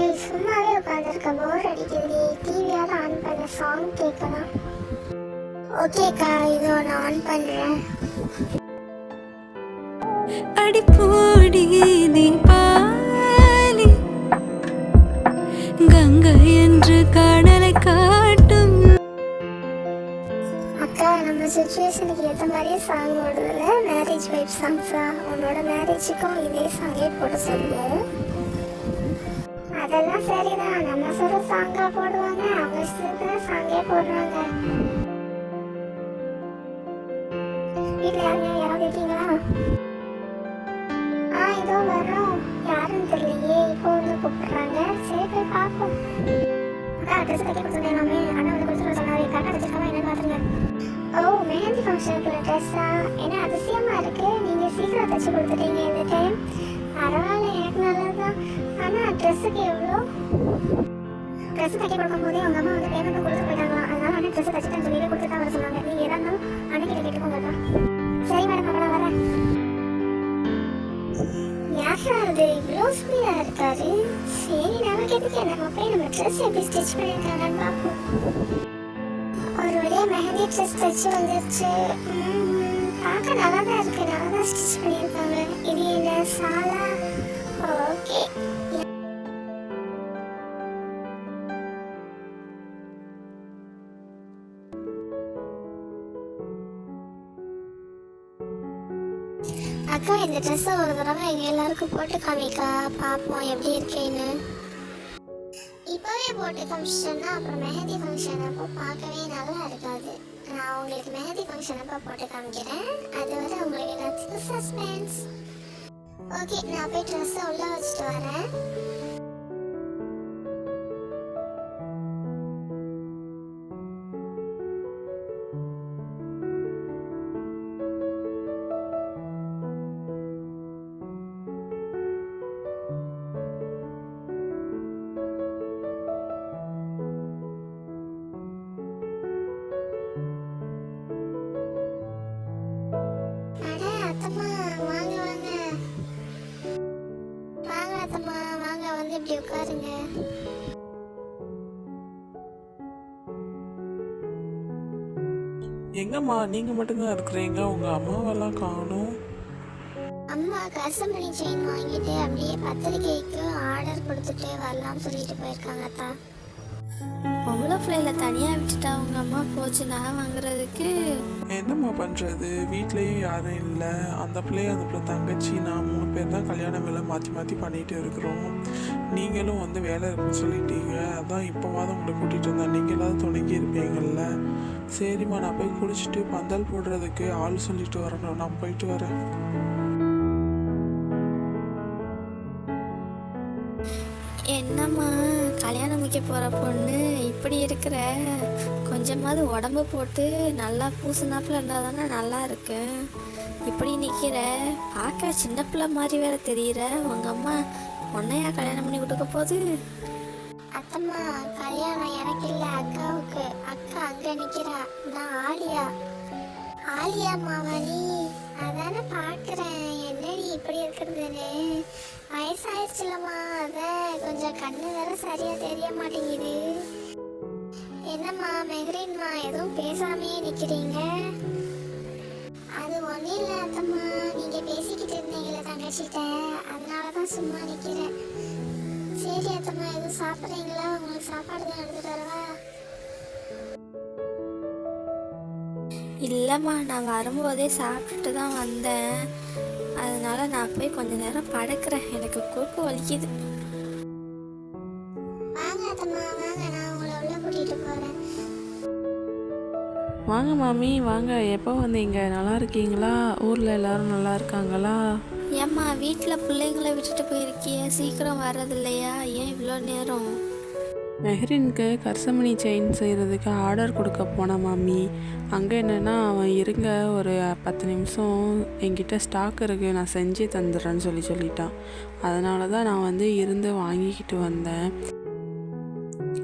ஏய் சும்மாவே உட்காந்துருக்க போர் அடிக்குது டிவியாவது ஆன் பண்ண சாங் கேட்கலாம். ஓகேக்கா இதோ நான் ஆன் பண்ணுறேன் அடிப்போடி நீ பாலி. கங்கை என்று கடலை காட்டும். அக்கா நம்ம சுச்சுவேஷனுக்கு ஏற்ற மாதிரியே சாங் ஓடுதுல. மேரேஜ் வைப் சாங்ஸா உன்னோட மேரேஜுக்கும் இதே சாங்கே போட சொல்லுவோம் அதெல்லாம் சரிதான். நம்ம சொல்ற சாங்கா போடுவாங்க. அவங்க இஷ்டத்துக்கு சாங்கே போடுறாங்க. வீட்டுல யாருங்க? யாராவது இருக்கீங்களா? ஆ இதோ வர்றோம். யாருன்னு தெரியலையே. இப்போ வந்து கூப்பிடுறாங்க. சரி போய் பார்ப்போம். அக்கா ட்ரெஸ் தைக்க கொடுத்துருந்தேனாமே அண்ணா வந்து கொடுத்துட்டு சொன்னாரு. கரெக்டாக வச்சிருக்காம என்னன்னு பார்த்துருங்க ஓ மெஹந்தி ஃபங்க்ஷனுக்குள்ள ட்ரெஸ்ஸா ஏன்னா அதிசயமா இருக்கு. நீங்க சீக்கிரம் தச்சு கொடுத்துட்டீங்க இந்த டைம் பரவாயில்ல எனக்கு நல்லதுதான். ஆனா ட்ரெஸ்ஸுக்கு எவ்வளோ? ட்ரெஸ் தைக்க கொடுக்கும் போதே உங்க அம்மா வந்து பேமெண்ட் கொடுத்து போயிட்டாங்களாம் அதனால அண்ணன் ட்ரெஸ் தச்சுட்டேன்னு சொல்லி கொடுத்துட்டு வர சொன்னாங்க. நீங்க எதா இருந்தாலும் அண்ணன் கிட்ட கேட்டுக்கோங்க சரி மேடம் அப்புறம் வரேன். யாரா அது இவ்வளோ ஸ்பீடா இருக்காரு. சரி நமக்கு எதுக்கு நம்ம போய் நம்ம ட்ரெஸ் எப்படி ஸ்டிச் பண்ணியிருக்காங்கன்னு பார்ப்போம். ஒரு வழியா மெஹந்தி ட்ரெஸ் தச்சு வந்துருச்சு. பார்க்க நல்லா தான் இருக்கு. நல்லா தான் ஸ்டிச் பண்ணியிருக்காங்க. இது என்ன? அக்கா இந்த ட்ரெஸ்ஸை ஒரு தடவை எங்க எல்லாருக்கும் போட்டு காமிக்கா. பார்ப்போம் எப்படி இருக்கேன்னு. இப்போவே போட்டு காமிச்சிட்டேன்னா அப்புறம் மெஹந்தி ஃபங்க்ஷன் அப்போ பார்க்கவே நல்லா இருக்காது. நான் உங்களுக்கு மெஹந்தி ஃபங்க்ஷன் அப்போ போட்டு காமிக்கிறேன். அது வந்து உங்களுக்கு எல்லாத்துக்கும் சஸ்பென்ஸ் ஓகே நான் போய் ட்ரெஸ்ஸை உள்ள வச்சுட்டு வரேன். வந்து இப்படி உட்காருங்க. எங்கம்மா நீங்க மட்டும்தான் இருக்கிறீங்க உங்க அம்மாவெல்லாம் காணும். அம்மா கசமணி செயின் வாங்கிட்டு அப்படியே பத்திரிக்கைக்கு ஆர்டர் கொடுத்துட்டு வரலாம்னு சொல்லிட்டு போயிருக்காங்க அத்தா பொம்பளை பிள்ளைல தனியாக விட்டுட்டா அவங்க அம்மா போச்சு நகை வாங்குறதுக்கு? என்னம்மா பண்றது? வீட்லயும் யாரும் இல்லை. அந்த பிள்ளைய அந்த பிள்ளை தங்கச்சி நான் மூணு பேர் தான் கல்யாண வேலை மாற்றி மாற்றி பண்ணிட்டு இருக்கிறோம். நீங்களும் வந்து வேலை இருக்குன்னு சொல்லிட்டீங்க. அதான் இப்போவாவது உங்களை கூட்டிகிட்டு வந்தேன் நீங்களாவது துணைக்கி இருப்பீங்கள்ல சரிம்மா நான் போய் குளிச்சுட்டு பந்தல் போடுறதுக்கு ஆள் சொல்லிட்டு வரணும். நான் போயிட்டு வரேன். என்னம்மா? படிக்க போகிற பொண்ணு இப்படி இருக்கிற. கொஞ்சமாவது உடம்பு போட்டு நல்லா பூசுனாப்பில் இருந்தால் தானே நல்லா இருக்கு. இப்படி நிற்கிற பார்க்க சின்ன பிள்ளை மாதிரி வேற தெரியுற. உங்கள் அம்மா உன்னையா கல்யாணம் பண்ணி கொடுக்க போகுது? அத்தம்மா கல்யாணம் எனக்கு இல்லை அக்காவுக்கு. அக்கா அங்கே நிற்கிறா நான் ஆலியா. ஆலியா மாவாளி அதானே பார்க்குறேன் என்னடி இப்படி இருக்கிறதுன்னு? வயசாயிடுச்சுலம்மா அதை. கொஞ்சம் கண்ணு வேற சரியா தெரிய மாட்டேங்குது. என்னம்மா மெஹரின்மா எதுவும் பேசாமையே நிக்கிறீங்க? அது ஒன்றும் இல்லை அத்தம்மா. நீங்க பேசிக்கிட்டு இருந்தீங்களே தங்கச்சிட்ட. அதனால தான் சும்மா நிக்கிறேன். சரி அத்தம்மா எதுவும் சாப்பிட்றீங்களா? உங்களுக்கு சாப்பாடு தான் எடுத்துட்டு வரவா? இல்லைம்மா நான் வரும்போதே சாப்பிட்டுட்டு தான் வந்தேன். அதனால நான் போய் கொஞ்ச நேரம் படுக்கிறேன். எனக்கு கூப்பு வலிக்குது. வாங்க மாமி வாங்க. எப்போ வந்தீங்க? நல்லா இருக்கீங்களா? ஊரில் எல்லாரும் நல்லா இருக்காங்களா? ஏம்மா வீட்டில் பிள்ளைங்கள விட்டுட்டு போயிருக்கிய. சீக்கிரம் வர்றதில்லையா? ஏன் இவ்வளோ நேரம்? மெஹரினுக்கு கர்சமணி செயின் செய்கிறதுக்கு ஆர்டர் கொடுக்க போனேன் மாமி. அங்கே என்னென்னா அவன் இருங்க ஒரு பத்து நிமிஷம் என்கிட்ட ஸ்டாக் இருக்குது நான் செஞ்சு தந்துடுறேன்னு சொல்லி சொல்லிட்டான். அதனால தான் நான் வந்து இருந்து வாங்கிக்கிட்டு வந்தேன்.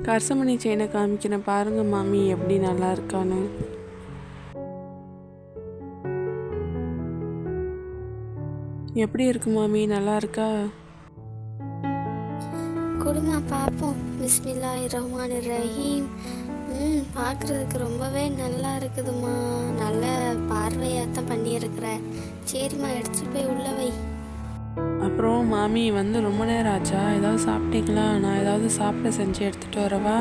கர்சமணி செயினை காமிக்கிறேன் பாருங்க மாமி எப்படி நல்லா இருக்கான்னு. எப்படி இருக்கு மாமி? நல்லா இருக்கா? கொடுமா பார்ப்போம். பிஸ்மில்லா ரஹ்மான் ரஹீம். ம் பார்க்குறதுக்கு ரொம்பவே நல்லா இருக்குதுமா நல்ல பார்வையாக தான் பண்ணியிருக்கிற. சரிம்மா எடுத்துகிட்டு போய் உள்ளே வை. அப்புறம் மாமி வந்து ரொம்ப நேரம் ஆச்சா? ஏதாவது சாப்பிட்டீங்களா? நான் ஏதாவது சாப்பிட செஞ்சு எடுத்துகிட்டு வரவா?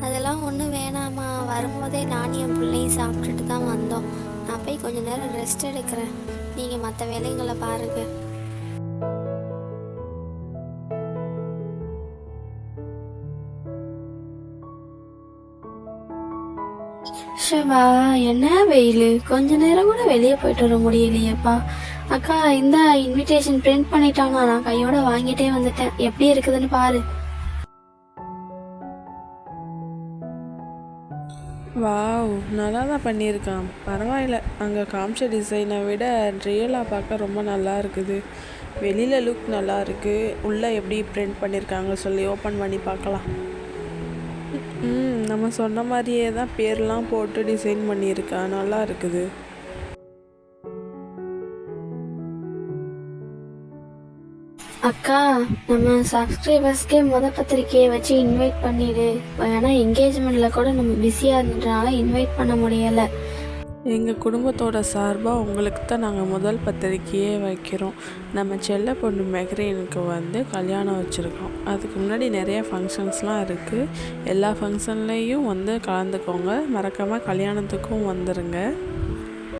அதெல்லாம் ஒன்றும் வேணாமா வரும்போதே நானும் என் பிள்ளையும் சாப்பிட்டுட்டு தான் வந்தோம். நான் போய் கொஞ்ச நேரம் ரெஸ்ட் எடுக்கிறேன். நீங்கள் மற்ற வேலைகளை பாருங்கள் ஷவா என்ன வெயில்? கொஞ்ச நேரம் கூட வெளியே போயிட்டு வர முடியலையேப்பா. அக்கா இந்த இன்விடேஷன் பிரிண்ட் பண்ணிட்டாங்க நான் கையோட வாங்கிட்டே வந்துட்டேன். எப்படி இருக்குதுன்னு பாரு. வாவ் நல்லா தான் பண்ணியிருக்கான். பரவாயில்ல. அங்கே காமிச்ச டிசைனை விட ரியலாக பார்க்க ரொம்ப நல்லா இருக்குது. வெளியில் லுக் நல்லா இருக்குது உள்ளே எப்படி பிரிண்ட் பண்ணியிருக்காங்க சொல்லி ஓப்பன் பண்ணி பார்க்கலாம். நம்ம சொன்ன மாதிரியே தான் பேர்லாம் போட்டு டிசைன் பண்ணியிருக்கா. நல்லா இருக்குது. அக்கா நம்ம சப்ஸ்கிரைபர்ஸ்க்கே முத பத்திரிக்கையை வச்சு இன்வைட் பண்ணிடு. ஏன்னா என்கேஜ்மெண்ட்ல கூட நம்ம பிஸியா இருந்ததுனால இன்வைட் பண்ண முடியல. எங்கள் குடும்பத்தோட சார்பாக உங்களுக்கு தான் நாங்கள் முதல் பத்திரிக்கையே வைக்கிறோம். நம்ம செல்ல பொண்ணு மெஹ்ரீனுக்கு வந்து கல்யாணம் வச்சுருக்கோம். அதுக்கு முன்னாடி நிறைய ஃபங்க்ஷன்ஸ்லாம் இருக்குது எல்லா ஃபங்க்ஷன்லேயும் வந்து கலந்துக்கோங்க. மறக்காமல் கல்யாணத்துக்கும் வந்துடுங்க